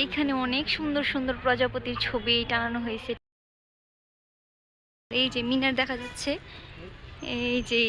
এইখানে অনেক সুন্দর সুন্দর প্রজাপতির ছবি টানানো হয়েছে। এই যে মিনার দেখা যাচ্ছে, এই যে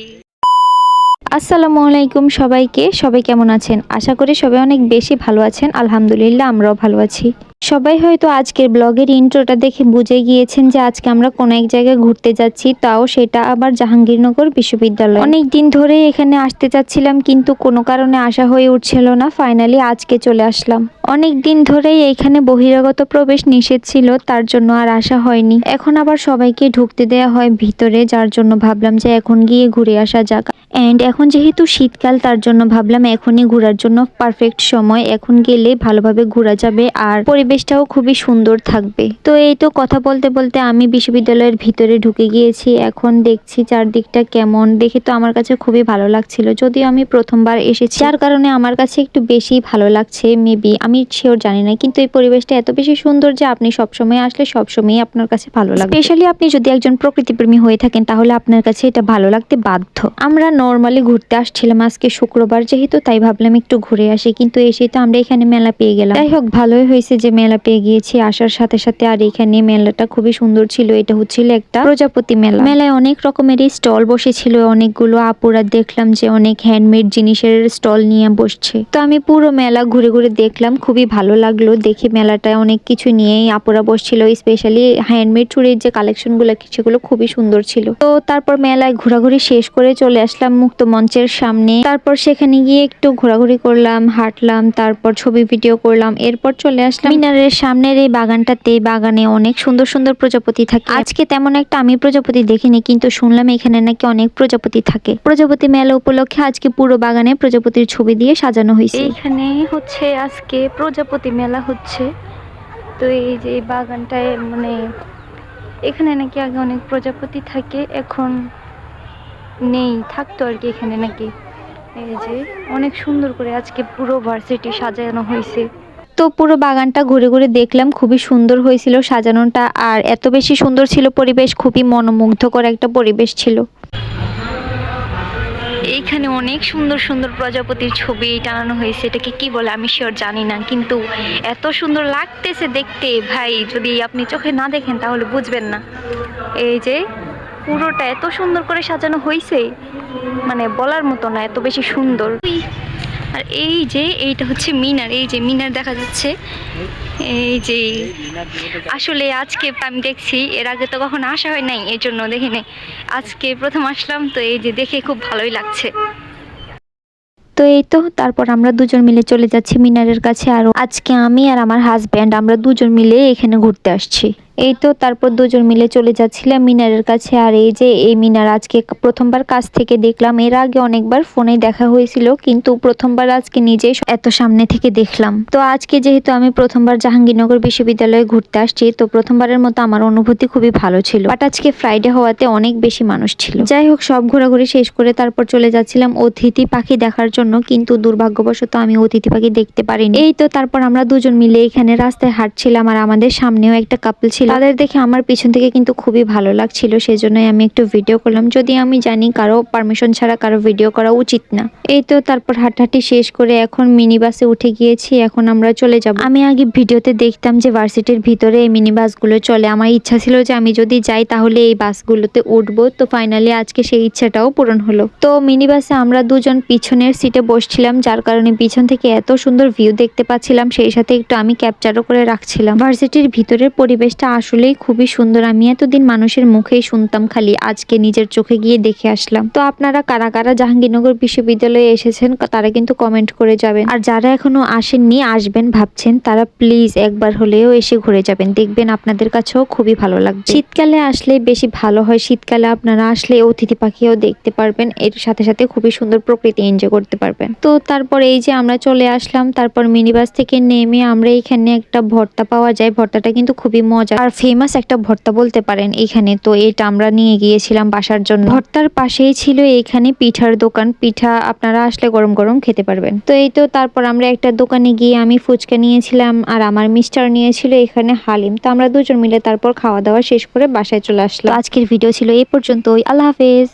আসসালামু আলাইকুম সবাইকে, সবাই কেমন আছেন? আশা করি সবাই অনেক বেশি ভালো আছেন। আলহামদুলিল্লাহ, আমরাও ভালো আছি। সবাই হয়তো আজকের ব্লগের ইন্ট্রোটা দেখে বুঝে গিয়েছেন যে আজকে আমরা কোন এক জায়গায় ঘুরতে যাচ্ছি, তাও সেটা আবার জাহাঙ্গীরনগর বিশ্ববিদ্যালয়। অনেক দিন ধরে এখানে আসতে চাচ্ছিলাম, কিন্তু কোনো কারণে আসা হয়ে উঠছিল না। ফাইনালি আজকে চলে আসলাম। অনেক দিন ধরেই এখানে বহিরাগত প্রবেশ নিষেধ ছিল, তার জন্য আর আসা হয়নি। এখন আবার সবাইকে ঢুকতে দেয়া হয় ভিতরে, যার জন্য ভাবলাম যে এখন গিয়ে ঘুরে আসা যাক। অ্যান্ড এখন যেহেতু শীতকাল, তার জন্য ভাবলাম এখনই ঘোরার জন্য পারফেক্ট সময়। এখন গেলে ভালোভাবে ঘোরা যাবে, আর পরিবেশটাও খুবই সুন্দর থাকবে। তো এই তো কথা বলতে বলতে আমি বিশ্ববিদ্যালয়ের ভিতরে ঢুকে গিয়েছি। এখন দেখছি চারদিকটা কেমন। দেখে তো আমার কাছে খুবই ভালো লাগছিল। যদিও আমি প্রথমবার এসেছি, যার কারণে আমার কাছে একটু বেশি ভালো লাগছে মেবি আমি শিওর জানি না, কিন্তু এই পরিবেশটা এত বেশি সুন্দর যে আপনি সবসময় আসলে সবসময় আপনার কাছে ভালো লাগবে। স্পেশালি আপনি যদি একজন প্রকৃতিপ্রেমী হয়ে থাকেন, তাহলে আপনার কাছে এটা ভালো লাগতে বাধ্য। আমরা নর্মালি ঘুরতে আসছিলাম আজকে শুক্রবার, যেহেতু তাই ভাবলাম একটু ঘুরে আসি, কিন্তু এসে তো আমরা এখানে মেলা পেয়ে গেলাম। যাই হোক, ভালোই হয়েছে যে মেলা পেয়ে গিয়েছি, আসার সাথে সাথে আর এখানে মেলাটা খুবই সুন্দর ছিল। এটা হচ্ছিল একটা প্রজাপতি মেলা। মেলায় অনেক রকমের স্টল বসেছিল, অনেকগুলো আপুরা দেখলাম যে অনেক হ্যান্ডমেড জিনিসের স্টল নিয়ে বসছে। তো আমি পুরো মেলা ঘুরে ঘুরে দেখলাম, খুবই ভালো লাগল। দেখে মেলাটায় অনেক কিছু নিয়েই আপুরা বসছিল স্পেশালি হ্যান্ডমেড চুরির যে কালেকশনগুলো সেগুলো খুবই সুন্দর ছিল। তো তারপর মেলায় ঘোরাঘুরি শেষ করে চলে আসলাম মুক্ত মঞ্চের সামনে। তারপর সেখানে গিয়ে একটু ঘোরাঘুরি করলাম, হাঁটলাম, তারপর ছবি ভিডিও করলাম, এরপর চলে আসলাম মিনারের সামনের এই বাগানটাতে বাগানে অনেক সুন্দর সুন্দর প্রজাপতি থাকে। আজকে তেমন একটা আমি প্রজাপতি দেখিনি, কিন্তু শুনলাম এখানে নাকি অনেক প্রজাপতি থাকে। প্রজাপতি মেলা উপলক্ষে আজকে পুরো বাগানে প্রজাপতির ছবি দিয়ে সাজানো হয়েছে। এখানে হচ্ছে আজকে প্রজাপতি মেলা হচ্ছে। তো এই যে বাগানটায় মানে এখানে নাকি আগে অনেক প্রজাপতি থাকে, এখন নেই, থাকতো আর কি এখানে নাকি। এই যে অনেক সুন্দর করে আজকে পুরো ভার্সিটি সাজানো হয়েছে। তো পুরো বাগানটা ঘুরে ঘুরে দেখলাম, খুবই সুন্দর হয়েছিল সাজানোটা, আর এত বেশি সুন্দর ছিল পরিবেশ, খুবই মনোমুগ্ধকর একটা পরিবেশ ছিল। এইখানে অনেক সুন্দর সুন্দর প্রজাপতির ছবি টানানো হয়েছে, এটাকে কি বলে আমি শিওর জানি না, কিন্তু এত সুন্দর লাগতেছে দেখতে। ভাই, যদি আপনি চোখে না দেখেন তাহলে বুঝবেন না। এই যে পুরোটা এত সুন্দর করে সাজানো হয়েছে মানে বলার মতো না, এত বেশি সুন্দর। আর এই যে এইটা হচ্ছে মিনার, এই যে মিনার দেখা যাচ্ছে। এই যে আসলে আজকে আমি দেখছি, এর আগে তো কখনো আসা হয় নাই, এই জন্য দেখি নাই। আজকে প্রথম আসলাম, তো এই যে দেখে খুব ভালোই লাগছে। তো এই তো, তারপর আমরা দুজন মিলে চলে যাচ্ছি মিনারের কাছে, আর আজকে আমি আর আমার হাজব্যান্ড আমরা দুজন মিলে এখানে ঘুরতে আসছি। এই তো তারপর দুজন মিলে চলে যাচ্ছিলাম মিনারের কাছে। আর এই যে, এই মিনার আজকে প্রথমবার কাছ থেকে দেখলাম। এর আগে অনেকবার ফোনে দেখা হয়েছিল, কিন্তু প্রথমবার আজকে নিজেই এত সামনে থেকে দেখলাম। তো আজকে যেহেতু আমি প্রথমবার জাহাঙ্গীরনগর বিশ্ববিদ্যালয়ে ঘুরতে আসছি, তো প্রথমবারের মতো আমার অনুভূতি খুবই ভালো ছিল। বাট আজকে ফ্রাইডে হওয়াতে অনেক বেশি মানুষ ছিল। যাই হোক, সব ঘোরাঘুরি শেষ করে তারপর চলে যাচ্ছিলাম অতিথি পাখি দেখার জন্য, কিন্তু দুর্ভাগ্যবশত আমি অতিথি পাখি দেখতে পারিনি। এই তো তারপর আমরা দুজন মিলে এখানে রাস্তায় হাঁটছিলাম, আর আমাদের সামনেও একটা কাপল ছিল। তাদের দেখে আমার পিছন থেকে কিন্তু খুবই ভালো লাগছিল সেই জন্যই আমি একটু ভিডিও করলাম। যদি আমি জানি কারও পারমিশন ছাড়া কারও ভিডিও করা উচিত না। এই তো তারপর হাঁটাহাঁটি শেষ করে এখন মিনি বাসে উঠে গিয়েছি, এখন আমরা চলে যাব। আমি আগে ভিডিওতে দেখতাম যে ভার্সিটির ভিতরে এই মিনি বাসগুলো চলে। আমার ইচ্ছা ছিল যে আমি যদি যাই তাহলে এই বাসগুলোতে উঠবো। তো ফাইনালি আজকে সেই ইচ্ছাটাও পূরণ হলো। তো মিনি বাসে আমরা দুজন পিছনের সিটে বসছিলাম, যার কারণে পিছন থেকে এত সুন্দর ভিউ দেখতে পাচ্ছিলাম। সেই সাথে একটু আমি ক্যাপচারও করে রাখছিলাম। ভার্সিটির ভিতরের পরিবেশটা আসলেই খুবই সুন্দর। আমি এতদিন মানুষের মুখেই শুনতাম খালি আজকে নিজের চোখে গিয়ে দেখে আসলাম। তো আপনারা কারা কারা জাহাঙ্গীরনগর বিশ্ববিদ্যালয়ে এসেছেন, তারা কিন্তু কমেন্ট করে যাবেন। আর যারা এখনও আসেননি, আসবেন ভাবছেন, তারা প্লিজ একবার হলেও এসে ঘুরে যাবেন। দেখবেন আপনাদের কাছেও খুবই ভালো লাগবে। শীতকালে আসলে বেশি ভালো হয়। শীতকালে আপনারা আসলে অতিথি পাখিও দেখতে পারবেন। এর সাথে সাথে খুবই সুন্দর প্রকৃতি এনজয় করতে পারবেন। তো তারপর এই যে আমরা চলে আসলাম, তারপর মিনিবাস থেকে নেমে আমরা এখানে একটা ভর্তা পাওয়া যায়। ভর্তাটা কিন্তু খুবই মজা আর ফেমাস একটা ভর্তা বলতে পারেন এখানে। তো এটা আমরা নিয়ে গিয়েছিলাম বাসার জন্য। ভর্তার পাশেই ছিল এখানে পিঠার দোকান। পিঠা আপনারা আসলে গরম গরম খেতে পারবেন। তো এই তো তারপর আমরা একটা দোকানে গিয়ে আমি ফুচকা নিয়েছিলাম আর আমার মিস্টার নিয়েছিল এখানে হালিম। তো আমরা দুজন মিলে তারপর খাওয়া দাওয়া শেষ করে বাসায় চলে আসলাম। আজকের ভিডিও ছিল এই পর্যন্তই। আল্লাহ হাফেজ।